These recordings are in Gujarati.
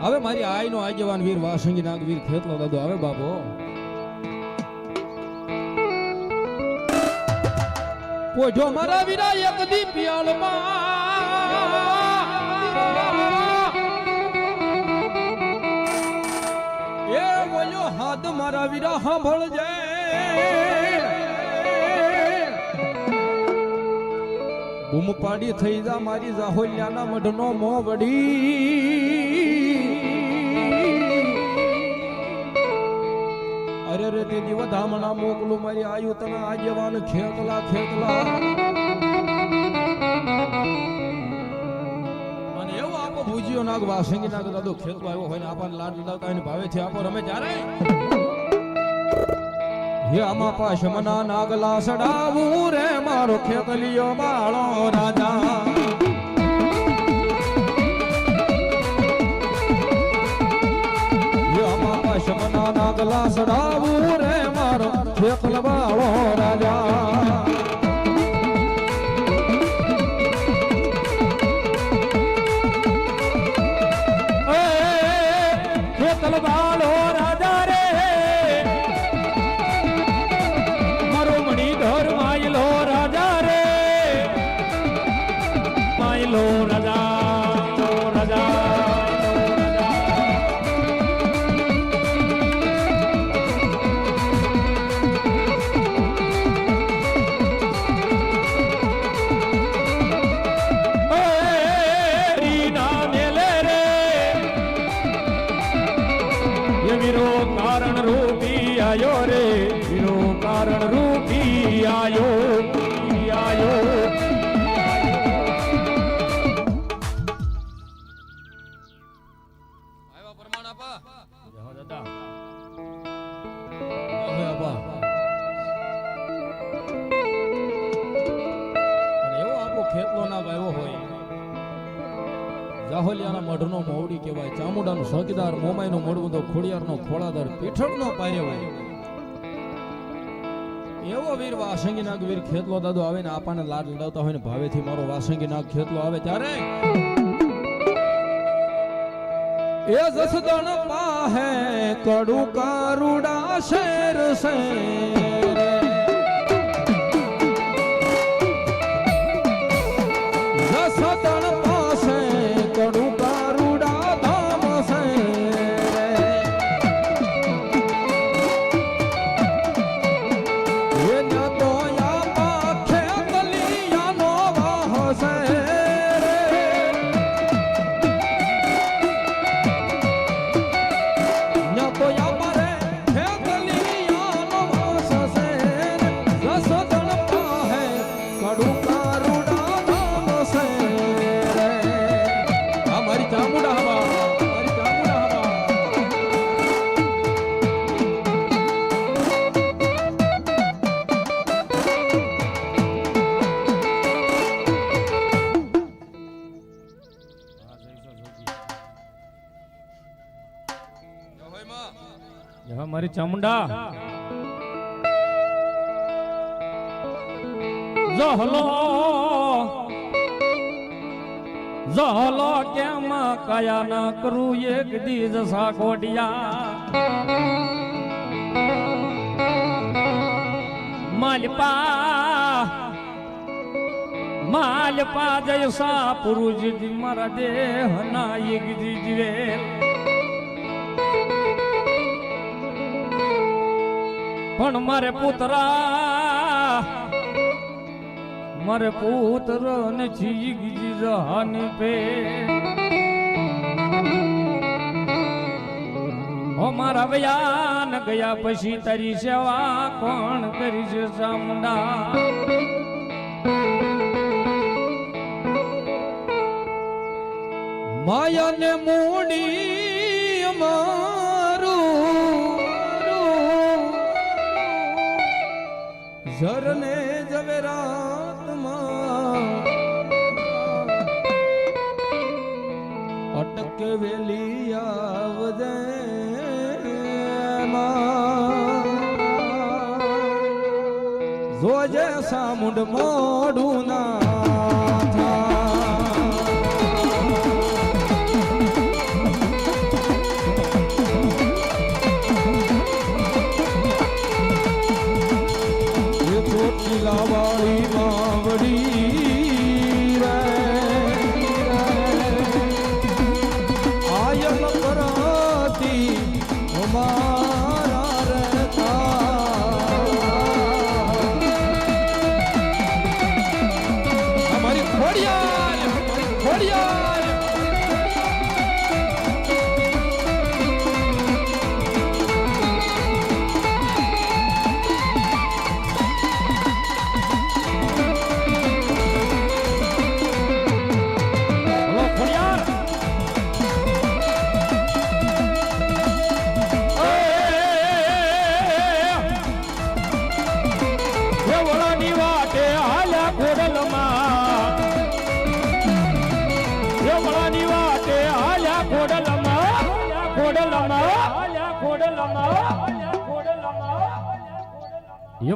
હવે મારી આઈનો આગેવાન વીર વાસંગી નાગ વીર ખેતલો દાદો આવે બાબો પોજો મારા વીરા એક દી પિયાળમાં એ બોલ્યો, હાથ મારા વીરા જાય બૂમ પાડી થઈ જા મારી જાહોલિયાના મઢનો મો વડી રે તે દીવ મોકલું મારી આયુ તને આજવાન ખેતલા ખેતલા અને એવો આપો ભૂજીઓ નાગ, વાસંગી નાગ, દાદો ખેતલો આવ્યો હોય ને આપણને લાડ લાવતા એને ભાવે છે આપો રમે જ્યારે હે આમાં પાશમના નાગલા સડાવું રે મારો ખેતલિયો બાળો રાજા. સડાવું રે મારો આયો રે મોડબંધો ખોળાદર પીઠળ નો પાર્યો એવો વીર વાસંગી નાગ વીર ખેતલો દાદો આવે ને આપણને લાડ લડાવતા હોય ને ભાવેથી મારો વાસંગી નાગ ખેતલો આવે ત્યારે એ જસદણ પાહે કડુ કારુડા શેર શેર. જસદણ મારી ચામુંડા. જહલો જહલો કેમ કયા ન કરું એક દીજ સાકોડિયા માલપા માલપા જયસા પુરુષ મારા દેહ ના એક જીવે પણ મારે પુતરા, મારે પુત્ર ને જીગી જહાની પે. ઓ મારા વ્યાન, ગયા પછી તારી સેવા કોણ કરી કરીશ માયા માયાને મૂડી ઝરને જવેરાતમાં અટકે વેલી આવજે જોજે સામુંડ મોડું ના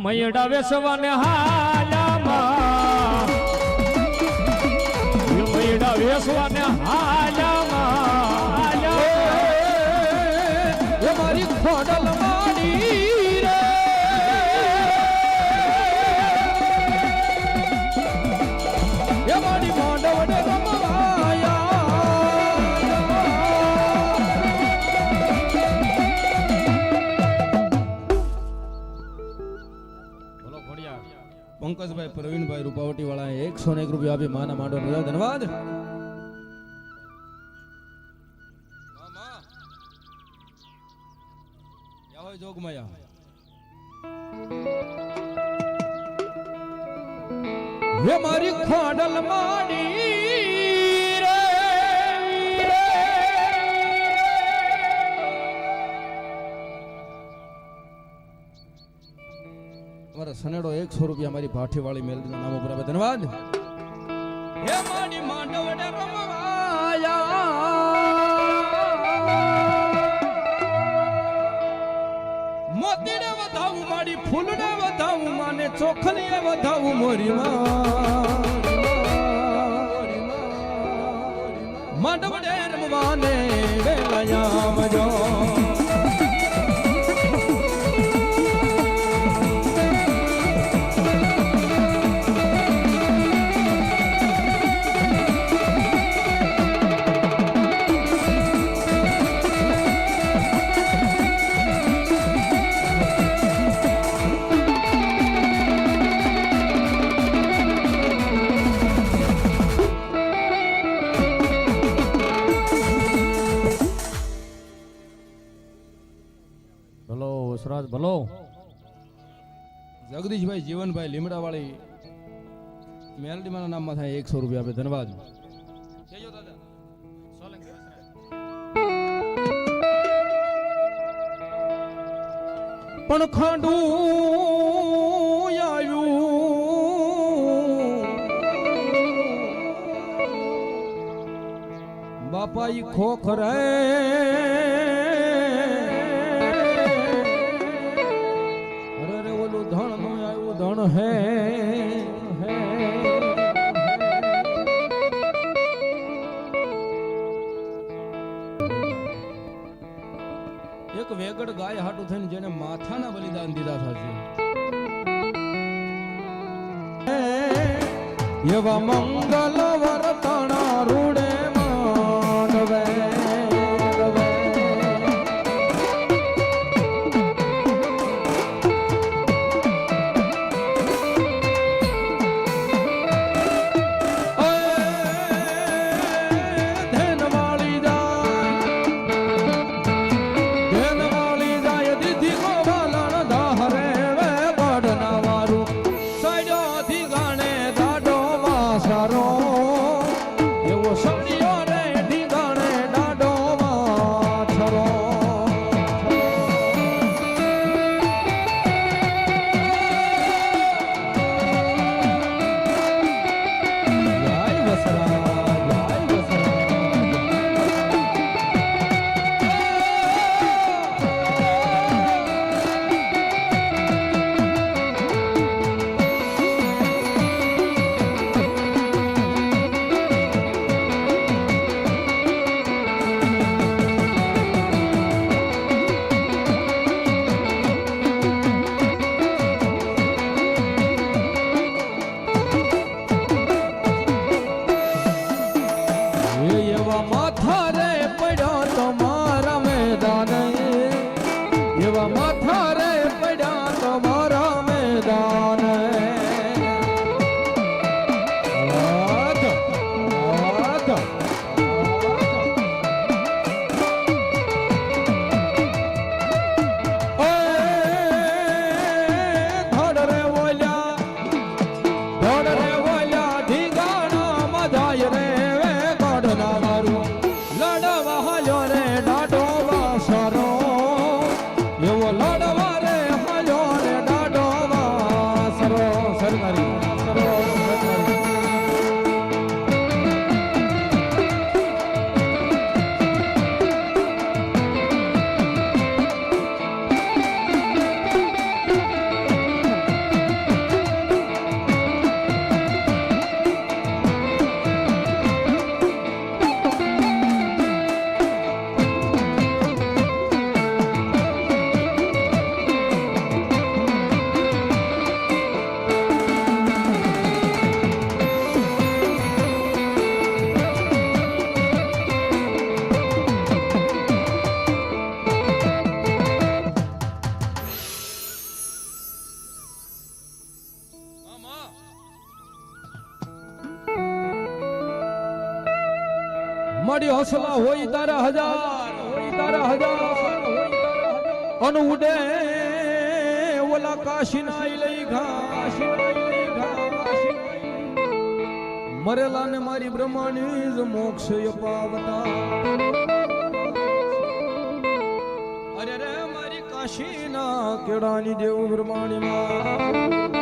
મયડા વેસવાને હાલામાં મયડા વેસવાને હાલામાં મારી ખોડલ પંકજભાઈ, પ્રવીણભાઈ રૂપાવટી વાળા એકસો ને એક રૂપિયા આપી માના માંડો ધન્યવાદ. મારી ખાડલ માડી સનેડો એકસો રૂપિયા મારી ભાઠીવાળી મેલડીના નામ ઉપર ધન્યવાદ. હે મારી માંડવડે રમવાયા. માને ચોખલીએ વધાવું મોરી માંડવડે રમવાને વેલાયા મજો જીવનભાઈ લીમડાવાળી મેલડીમાના નામમાં થાય એકસો રૂપિયા આપે ધન્યવાદ. પણ ખાંડું આવ્યું. બાપા ઈ ખોખ ગાય થઈને જેને માથાના બલિદાન દીધા થશે એવા મંગલ Olha, olha. મારી હસલા હોય તારા હજાર, હોય તારા હજાર અનુ ઉડે ઓલા કાશી નાઈ લઈ ઘા મરેલા ને મારી બ્રહ્માની જ મોક્ષ અપાવતા. અરે રે મારી કાશી ના કેળાની દેવ બ્રહ્માણી માં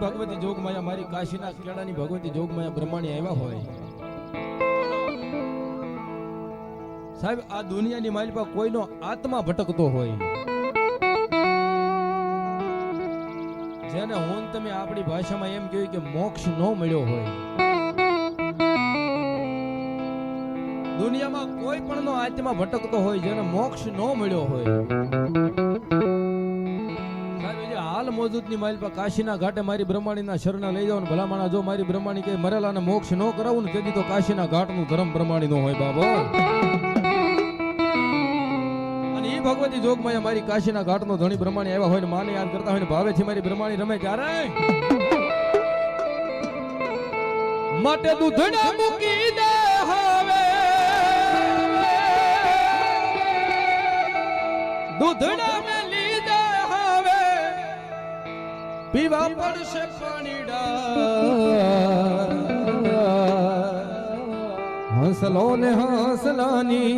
ભગવતી જોગમાયા મારી કાશીના કેળાની ભગવતી જોગમાયા બ્રહ્માણી આવ્યા હોય. સાહેબ, આ દુનિયાની મારી પાસે કોઈનો આત્મા ભટકતો હોય. જેને હું તમે આપણી ભાષામાં એમ કહ્યું કે મોક્ષ ન મળ્યો હોય. દુનિયામાં કોઈ પણ નો આત્મા ભટકતો હોય, જેને મોક્ષ ન મળ્યો હોય. જે માઇલ પર કાશીના ઘાટે મારી બ્રહ્માણીના શરણે લઈ જાવ ને જો મારી બ્રહ્માણી કે મરેલાને મોક્ષ ન કરાવું ને તેથી તો કાશીના ઘાટનું ધર્મ પ્રમાણી નો હોય બાબો. અને ઈ ભગવતી મારી કાશીના ઘાટનો ધણી બ્રહ્માણી આવ્યા હોય ને માને યાદ કરતા હોય ને ભાવેથી મારી બ્રહ્માણી રમે ત્યારે માટે દૂધણા મૂકી દે હવે. દૂધડા પીવા પડશે પાણીડા હંસલો ને હંસલાની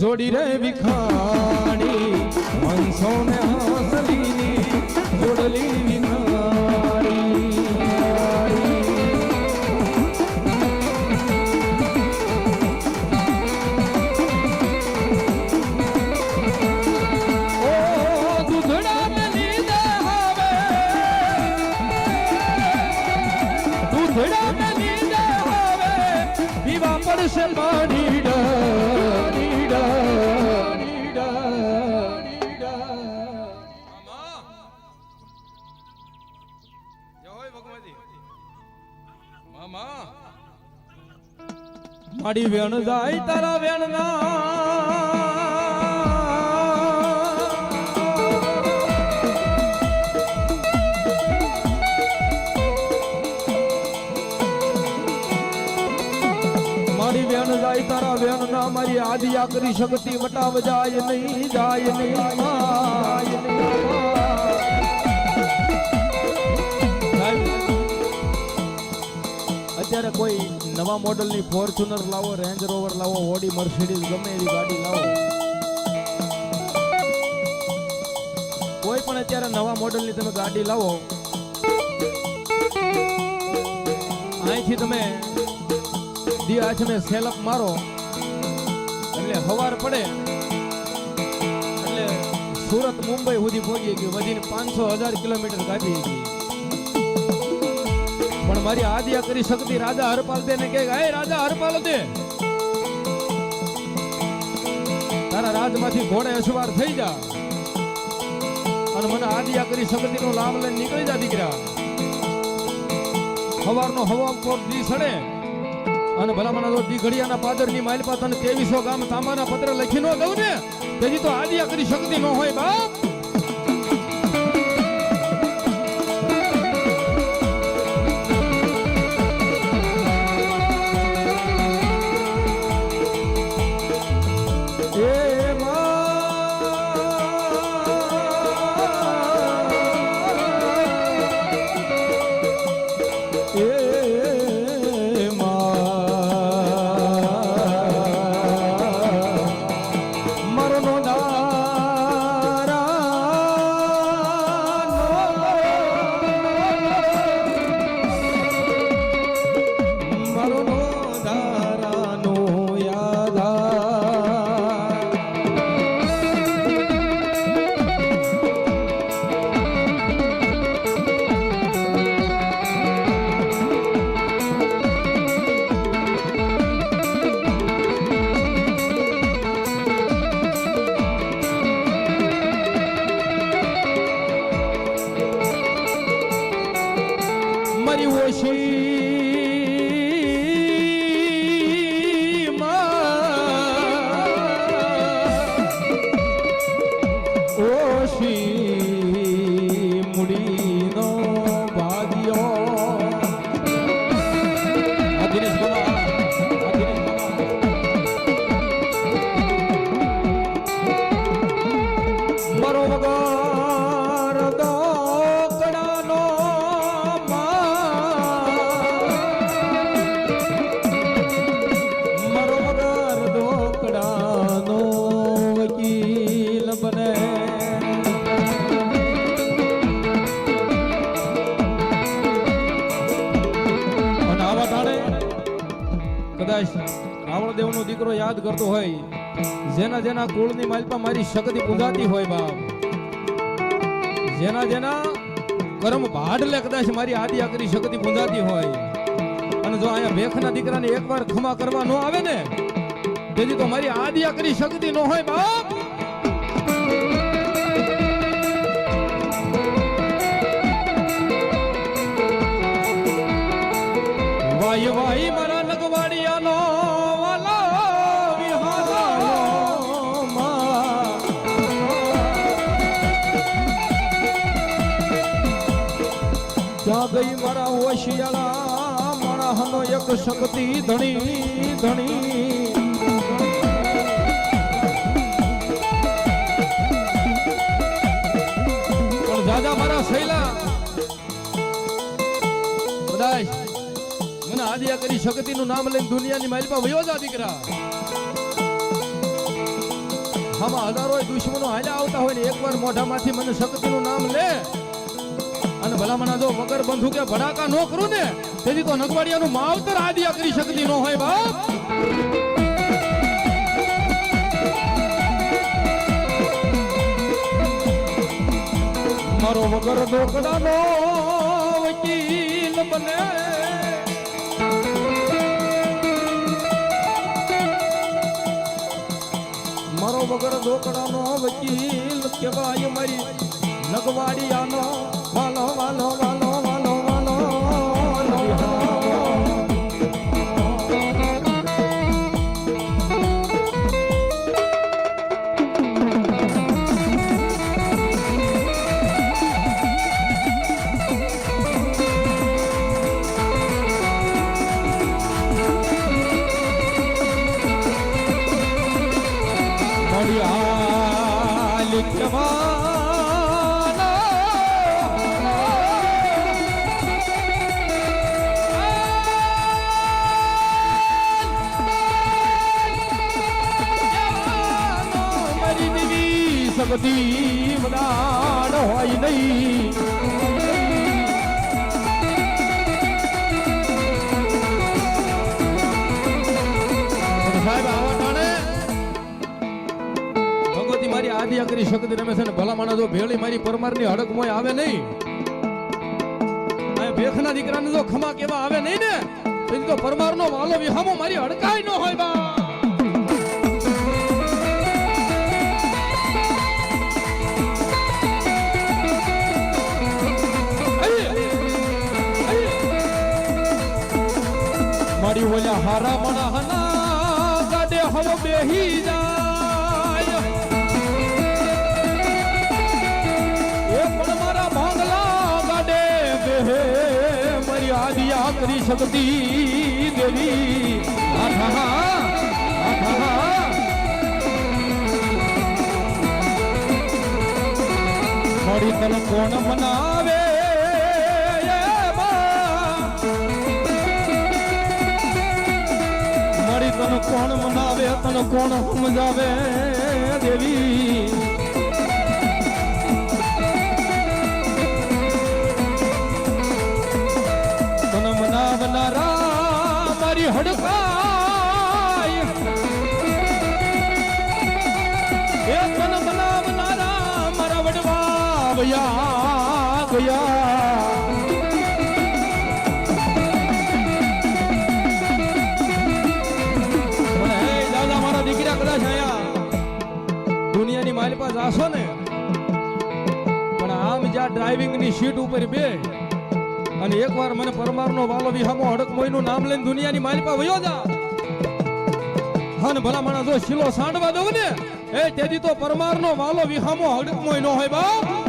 જોડી રે વિખાણી. હંસો ને હંસલીની જોડલી માડી વેણ જાય તારા વેણ મારી જાય તારા વેણ ના મારી આદિયા કરી શક્તિ વટાવ જાય નહીં જાય નહીં. અત્યારે કોઈ નવા મોડલની ફોર્ચ્યુનર લાવો રેન્જ રોવર લાવો ઓડી મર્સિડીઝ ગમે એવી ગાડી લાવો. કોઈ પણ અત્યારે નવા મોડલની તમે ગાડી લાવો. અહીંથી તમે દી આંખને સેલઅપ મારો. એટલે હવાર પડે. એટલે સુરત, મુંબઈ સુધી પહોંચી ગયું. વધીને પાંચસો હજાર કિલોમીટર કાપી ગઈ પણ મારી આદિયા કરી શકતી રાજા હરપાલ દે ને કે હે રાજા હરપાલ દે તારા રાજમાંથી ઘોડે અસવાર થઈ જા અને મને આદિયા કરી શકતી નો લાભ લઈને નીકળી જા દીકરા. સવારનો હવા કોટ દી સડે અને ભલામણા તો દી ઘડિયાના પાદરની માઇલ તને તેવીસો ગામ તાંબાના પત્ર લખી નો દઉં ને? તેથી તો આદિયા કરી શકતી ન હોય બાપ. મારી શક્તિ પૂજાતી હોય બાપ. જેના જેના કર્મ ભાડલે કદાચ મારી આદિ આકરી શક્તિ પૂજાતી હોય. અને જો અહીંયા ભેખના દીકરાને એકવાર ખમા કરવા ન આવે ને તેથી તો મારી આદિ આકરી શક્તિ ન હોય બાપ. માણસનો શક્તિ ધણી ધણી. પણ દાદા મારા શૈલા કદાચ મને આદિયા કરી શક્તિનું નામ લઈને દુનિયાની માલિપા વયો જા દીકરા. આમાં હજારો દુશ્મનો હાલ્યા આવતા હોય ને એકવાર મોઢામાંથી મને શક્તિનું નામ લે. અને ભલામણા જો મગર બંધુ કે ભડાકા નો કરું ને તેથી તો નગવાડિયાનું માવતર આદિયા કરી શકતી નો હોય બાપ. મારો વગર ઢોકડાનો વકીલ બને. મારો વગર ઢોકડાનો વકીલ કહેવાય મારી નગવાડિયાનો ભલા માણસ ભેળી મારી પરમારની હડક મોય આવે નહીં? ભેખના દીકરાને જો ખમા કેવા આવે નહીં ને? તેથી તો પરમારનો વાલો વિહામો મારી હડકાય ન હોય બા. મારી ઓલા હારા મણા હના ગાડે હવ બેહી શકતી દેવી. આઠા આઠા મારી તન કોણ મનાવે મારી તને કોણ મનાવે તન કોણ સમજાવે દેવી? હડકાય એ તને મનાવનારા મારા વડવા ગયા. ગયા દીકરા કદાચ આયા દુનિયાની મારી પાસે આસો ને, પણ આમ જ્યાં ડ્રાઇવિંગની સીટ ઉપર બે અને એકવાર મને પરમારનો વાલો વિહામો હડક મોઈનું નામ લઈને દુનિયાની પાસે વયો જા. હન ભલા માણસ જો શીલો સાંડવા દઉં ને, એ તેથી તો પરમારનો વાલો વિહામો હડક મોય નો હોય બાપ.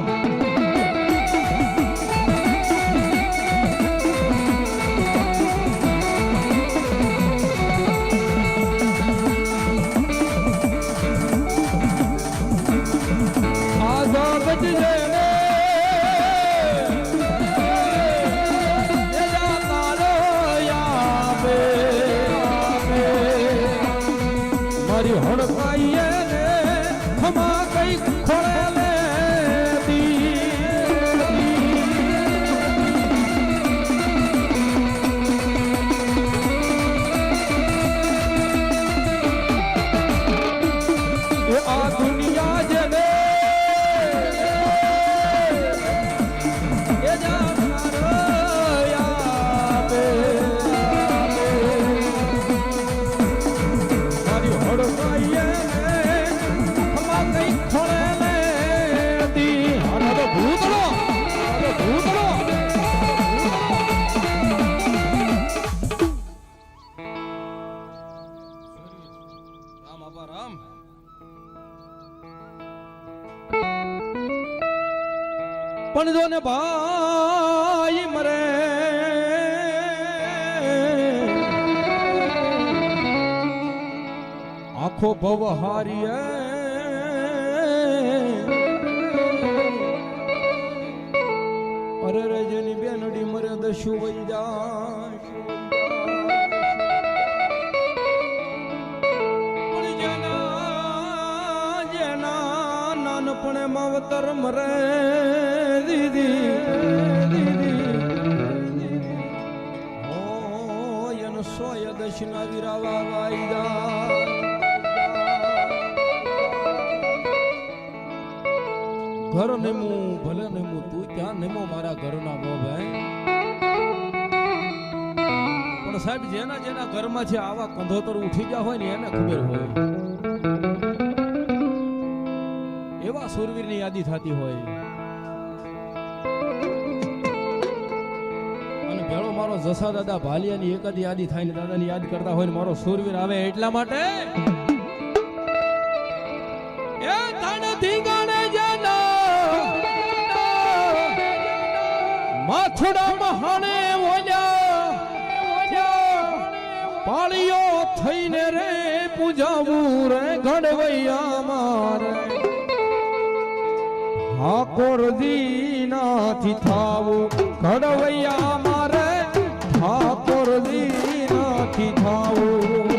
બેનડી મરે દસ્યુ વઈ જાય નાનપણે માવતર મરે દીદી દીદી. સોય દશના વિરાવા વાયદા ઘર નેમું ભલે નેમું નિમો મારા ઘરના ભાઈ. પણ સાહેબ, જેના જેના ઘરમાં છે આવા કંધોતર ઉઠી ગયા હોય ને એને ખબર હોય. એવા સુરવીરની યાદી થતી હોય. અને ભેળો મારો જસા દાદા ભાલિયાની એક જ યાદી થાય ને દાદાની યાદ કરતા હોય ને મારો સુરવીર આવે એટલા માટે. ધીંગાણે મહાણે ઓલ્યા પાળીઓ થઈને રે પૂજાવું રે ઘડવૈયા મારે ઠાકોર દીનાથી થાવું ઘડવૈયા મારે ઠાકોર દીનાથી થાવું